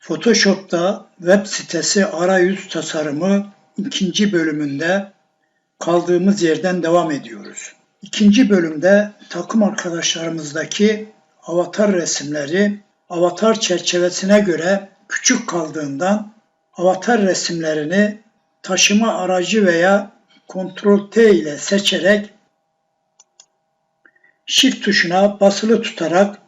Photoshop'ta web sitesi arayüz tasarımı ikinci bölümünde kaldığımız yerden devam ediyoruz. İkinci bölümde takım arkadaşlarımızdaki avatar resimleri avatar çerçevesine göre küçük kaldığından avatar resimlerini taşıma aracı veya Ctrl T ile seçerek Shift tuşuna basılı tutarak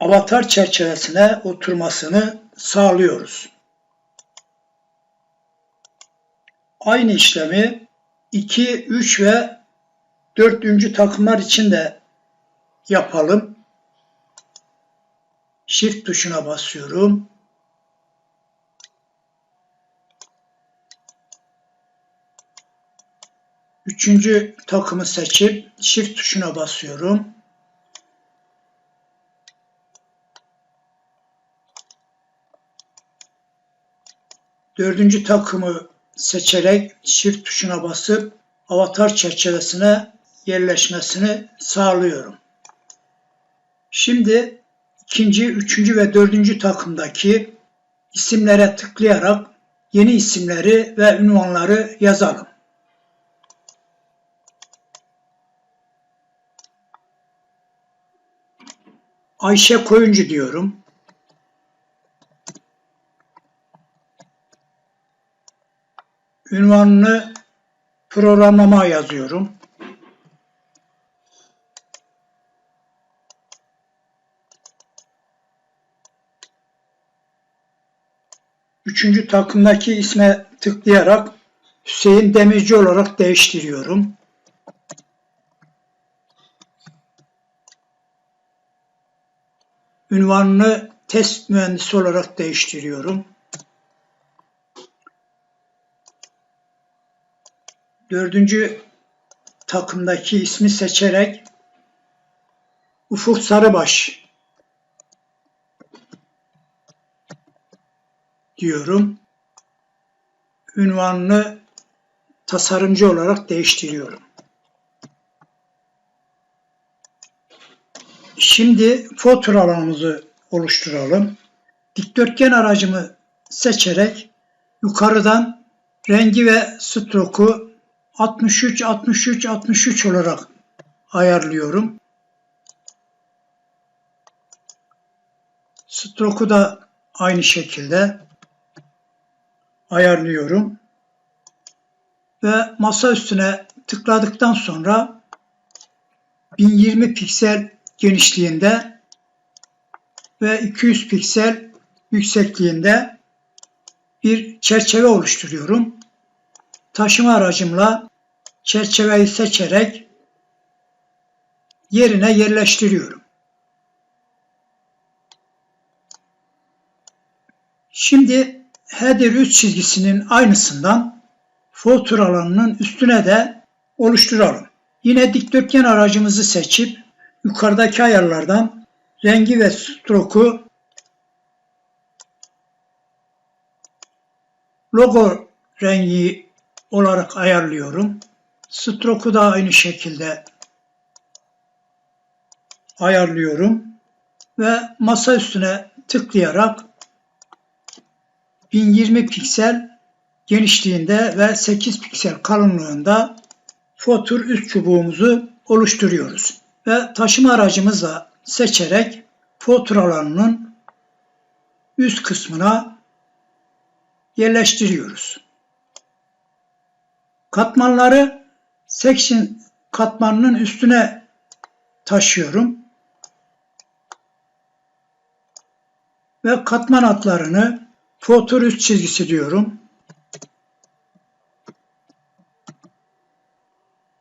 avatar çerçevesine oturmasını sağlıyoruz. Aynı işlemi 2, 3 ve 4. takımlar için de yapalım. Shift tuşuna basıyorum. Üçüncü takımı seçip Shift tuşuna basıyorum. Dördüncü takımı seçerek Shift tuşuna basıp avatar çerçevesine yerleşmesini sağlıyorum. Şimdi ikinci, üçüncü ve dördüncü takımdaki isimlere tıklayarak yeni isimleri ve ünvanları yazalım. Ayşe Koyuncu diyorum. Ünvanını programlama yazıyorum. Üçüncü takımdaki isme tıklayarak Hüseyin Demirci olarak değiştiriyorum. Ünvanını test mühendisi olarak değiştiriyorum. Dördüncü takımdaki ismi seçerek Ufuk Sarıbaş diyorum. Ünvanını tasarımcı olarak değiştiriyorum. Şimdi alanımızı oluşturalım. Dikdörtgen aracımı seçerek yukarıdan rengi ve stroku 63 63 63 olarak ayarlıyorum. Stroku da aynı şekilde ayarlıyorum. Ve masa üstüne tıkladıktan sonra 1020 piksel genişliğinde ve 200 piksel yüksekliğinde bir çerçeve oluşturuyorum. Taşıma aracımla çerçeveyi seçerek yerine yerleştiriyorum. Şimdi header 3 çizgisinin aynısından folder alanının üstüne de oluşturalım. Yine dikdörtgen aracımızı seçip yukarıdaki ayarlardan rengi ve stroku logo rengi olarak ayarlıyorum. Stroke'u da aynı şekilde ayarlıyorum ve masa üstüne tıklayarak 1020 piksel genişliğinde ve 8 piksel kalınlığında fotur üst çubuğumuzu oluşturuyoruz. Ve taşıma aracımızla seçerek fotur alanının üst kısmına yerleştiriyoruz. Katmanları section katmanının üstüne taşıyorum. Ve katman atlarını fotur üst çizgisi diyorum.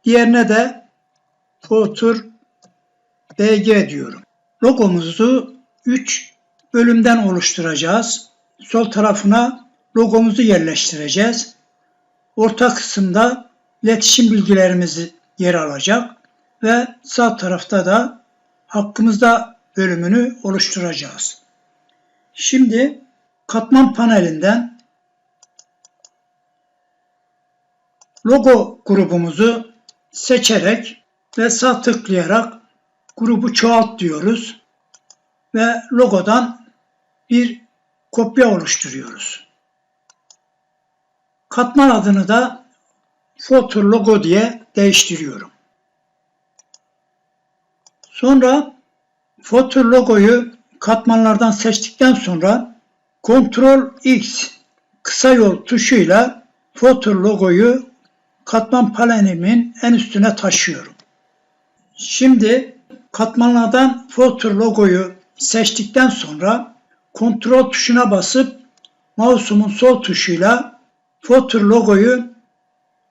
Diğerine de fotur BG diyorum. Logomuzu 3 bölümden oluşturacağız. Sol tarafına logomuzu yerleştireceğiz. Orta kısımda iletişim bilgilerimiz yer alacak ve sağ tarafta da hakkımızda bölümünü oluşturacağız. Şimdi katman panelinden logo grubumuzu seçerek ve sağ tıklayarak grubu çoğalt diyoruz ve logodan bir kopya oluşturuyoruz. Katman adını da Photo Logo diye değiştiriyorum. Sonra Photo Logo'yu katmanlardan seçtikten sonra Ctrl X kısa yol tuşuyla Photo Logo'yu katman panelimin en üstüne taşıyorum. Şimdi katmanlardan Photo Logo'yu seçtikten sonra Ctrl tuşuna basıp mouse'umun sol tuşuyla Photo Logo'yu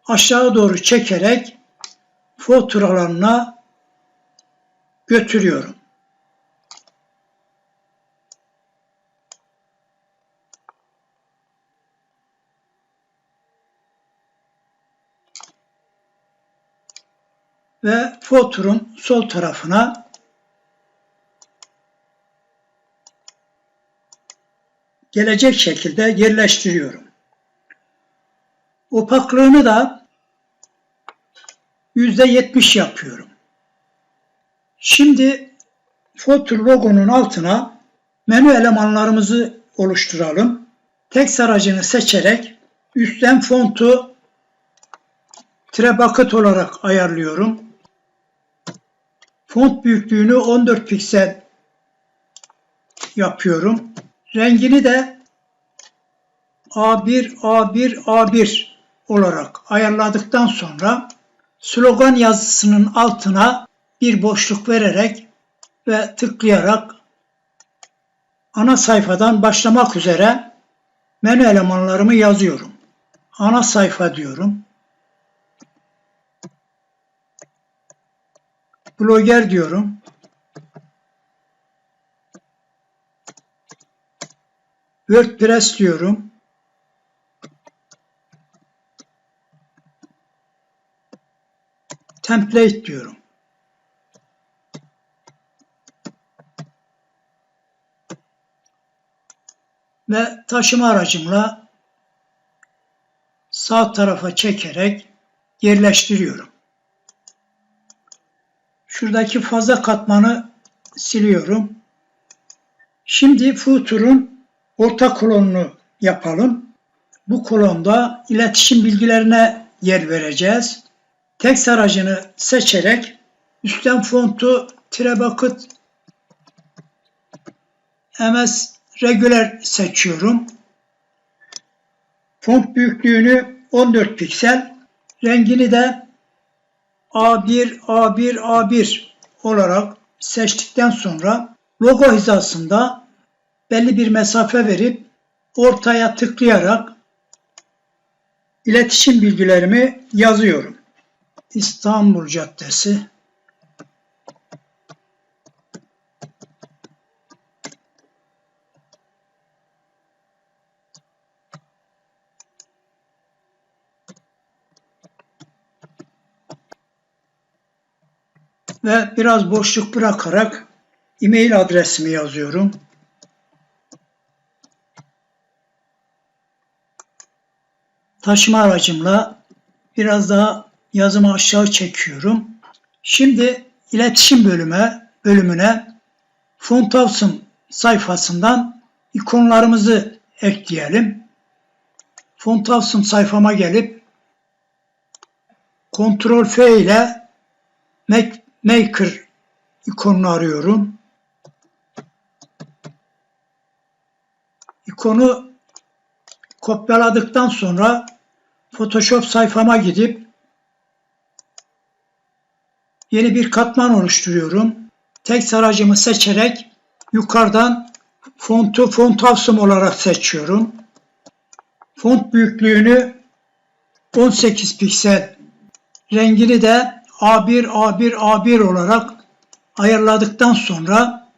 aşağı doğru çekerek Photo alanına götürüyorum. ve foturun sol tarafına gelecek şekilde yerleştiriyorum. Opaklığını da %70 yapıyorum. Şimdi fotur logonun altına menü elemanlarımızı oluşturalım. Text aracını seçerek üstten fontu tire bucket olarak ayarlıyorum. Font büyüklüğünü 14 piksel yapıyorum. Rengini de A1, A1, A1 olarak ayarladıktan sonra slogan yazısının altına bir boşluk vererek ve tıklayarak ana sayfadan başlamak üzere menü elemanlarımı yazıyorum. Ana sayfa diyorum. Blogger diyorum. WordPress diyorum. Template diyorum. Ve taşıma aracımla sağ tarafa çekerek yerleştiriyorum. Şuradaki fazla katmanı siliyorum. Şimdi footer'un orta kolonunu yapalım. Bu kolonda iletişim bilgilerine yer vereceğiz. Text aracını seçerek üstten fontu tire bucket MS Regular seçiyorum. Font büyüklüğünü 14 piksel, rengini de A1, A1, A1 olarak seçtikten sonra logo hizasında belli bir mesafe verip ortaya tıklayarak iletişim bilgilerimi yazıyorum. İstanbul Caddesi ve biraz boşluk bırakarak e-mail adresimi yazıyorum. Taşıma aracımla biraz daha yazımı aşağı çekiyorum. Şimdi iletişim bölüme, bölümüne Fontavs'ın sayfasından ikonlarımızı ekleyelim. Fontavs'ın sayfama gelip Ctrl F ile Maker ikonunu arıyorum. İkonu kopyaladıktan sonra Photoshop sayfama gidip yeni bir katman oluşturuyorum. Text aracımı seçerek yukarıdan fontu font avsum olarak seçiyorum. Font büyüklüğünü 18 piksel rengini de A1, A1, A1 olarak ayarladıktan sonra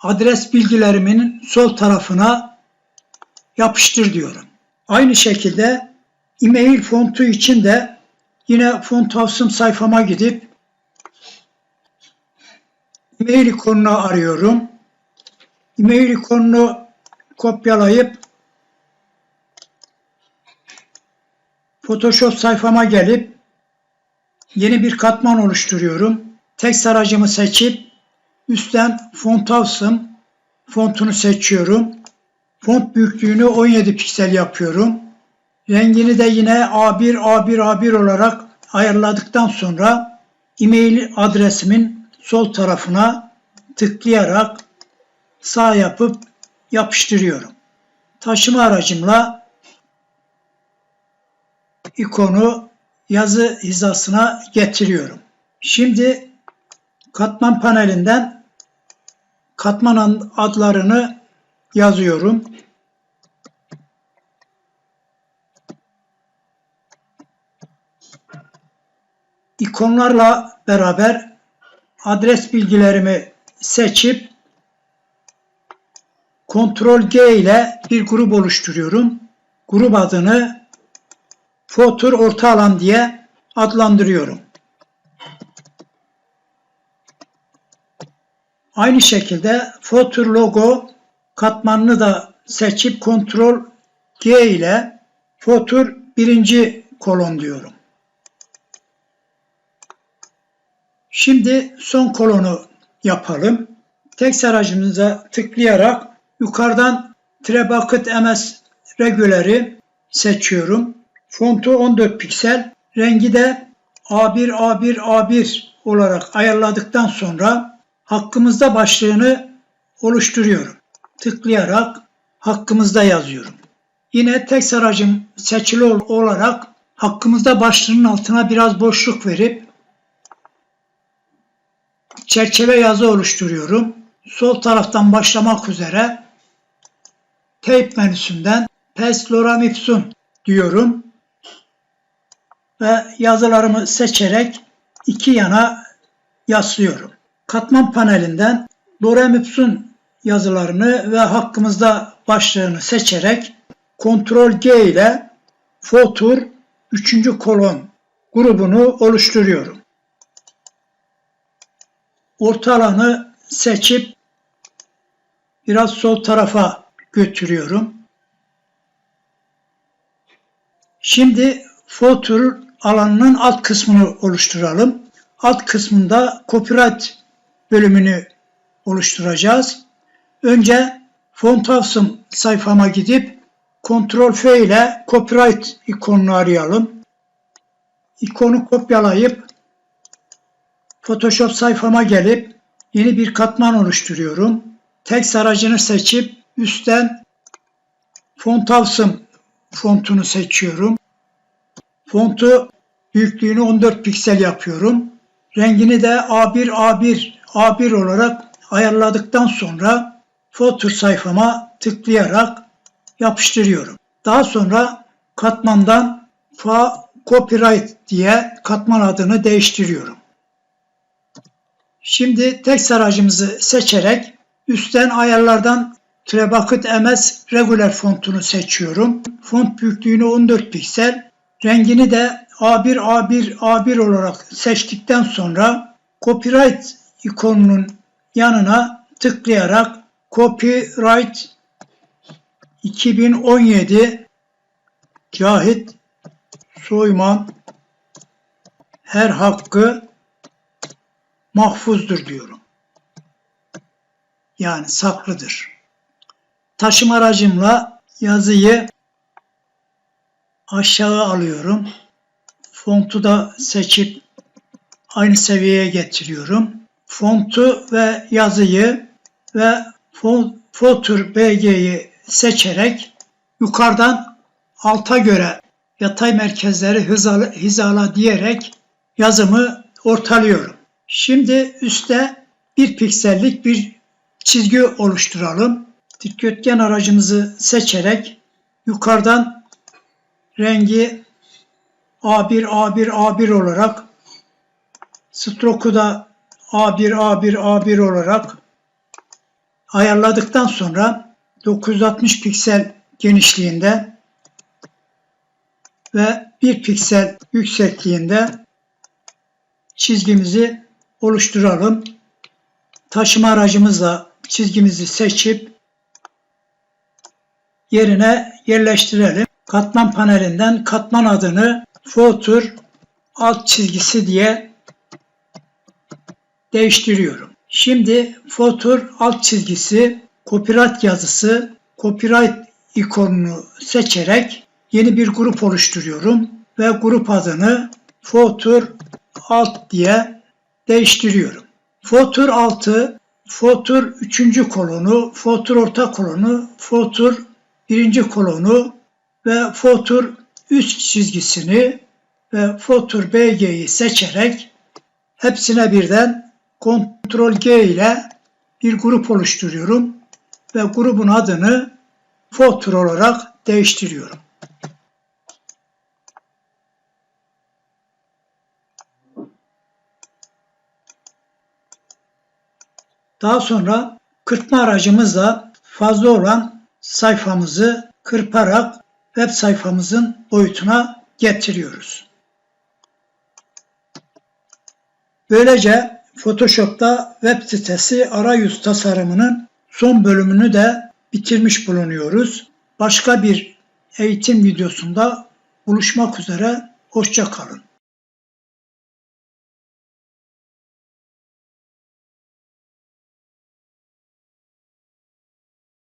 adres bilgilerimin sol tarafına yapıştır diyorum. Aynı şekilde e-mail fontu için de yine font tavsım sayfama gidip e-mail ikonunu arıyorum. E-mail ikonunu kopyalayıp Photoshop sayfama gelip yeni bir katman oluşturuyorum. Text aracımı seçip üstten font house'ım fontunu seçiyorum. Font büyüklüğünü 17 piksel yapıyorum. Rengini de yine A1 A1 A1 olarak ayarladıktan sonra e-mail adresimin sol tarafına tıklayarak sağ yapıp yapıştırıyorum. Taşıma aracımla ikonu yazı hizasına getiriyorum. Şimdi katman panelinden katman adlarını yazıyorum. İkonlarla beraber adres bilgilerimi seçip Ctrl G ile bir grup oluşturuyorum. Grup adını Fotur orta alan diye adlandırıyorum. Aynı şekilde Fotur logo katmanını da seçip Ctrl G ile Fotur birinci kolon diyorum. Şimdi son kolonu yapalım. Text aracımıza tıklayarak yukarıdan Trebucket MS Regular'i seçiyorum. Fontu 14 piksel, rengi de A1 A1 A1 olarak ayarladıktan sonra hakkımızda başlığını oluşturuyorum. Tıklayarak hakkımızda yazıyorum. Yine text aracım seçili olarak hakkımızda başlığının altına biraz boşluk verip çerçeve yazı oluşturuyorum. Sol taraftan başlamak üzere Tape menüsünden Pes Lorem Ipsum diyorum ve yazılarımı seçerek iki yana yaslıyorum. Katman panelinden Lorem Ipsum yazılarını ve hakkımızda başlığını seçerek Ctrl G ile Fotur 3. kolon grubunu oluşturuyorum. Orta alanı seçip biraz sol tarafa götürüyorum. Şimdi Fotur alanının alt kısmını oluşturalım. Alt kısmında copyright bölümünü oluşturacağız. Önce Font House'um sayfama gidip Ctrl F ile copyright ikonunu arayalım. İkonu kopyalayıp Photoshop sayfama gelip yeni bir katman oluşturuyorum. Text aracını seçip üstten Font House'um fontunu seçiyorum. Fontu büyüklüğünü 14 piksel yapıyorum. Rengini de A1 A1 A1 olarak ayarladıktan sonra Photoshop sayfama tıklayarak yapıştırıyorum. Daha sonra katmandan fa copyright diye katman adını değiştiriyorum. Şimdi text aracımızı seçerek üstten ayarlardan Trebucket MS Regular fontunu seçiyorum. Font büyüklüğünü 14 piksel, rengini de A1 A1 A1 olarak seçtikten sonra Copyright ikonunun yanına tıklayarak Copyright 2017 Cahit Soyman her hakkı mahfuzdur diyorum. Yani saklıdır. Taşıma aracımla yazıyı aşağı alıyorum. Fontu da seçip aynı seviyeye getiriyorum. Fontu ve yazıyı ve Fotur BG'yi seçerek yukarıdan alta göre yatay merkezleri hizala, hizala diyerek yazımı ortalıyorum. Şimdi üstte bir piksellik bir çizgi oluşturalım. Dikdörtgen aracımızı seçerek yukarıdan rengi A1 A1 A1 olarak stroke'u da A1 A1 A1 olarak ayarladıktan sonra 960 piksel genişliğinde ve 1 piksel yüksekliğinde çizgimizi oluşturalım. Taşıma aracımızla çizgimizi seçip yerine yerleştirelim. Katman panelinden katman adını Fotur alt çizgisi diye değiştiriyorum. Şimdi fotur alt çizgisi copyright yazısı copyright ikonunu seçerek yeni bir grup oluşturuyorum ve grup adını fotur alt diye değiştiriyorum. Fotur altı, fotur üçüncü kolonu, fotur orta kolonu, fotur birinci kolonu ve fotur üst çizgisini ve fotur BG'yi seçerek hepsine birden Ctrl G ile bir grup oluşturuyorum ve grubun adını fotur olarak değiştiriyorum. Daha sonra kırpma aracımızla fazla olan sayfamızı kırparak web sayfamızın boyutuna getiriyoruz. Böylece Photoshop'ta web sitesi arayüz tasarımının son bölümünü de bitirmiş bulunuyoruz. Başka bir eğitim videosunda buluşmak üzere. Hoşça kalın.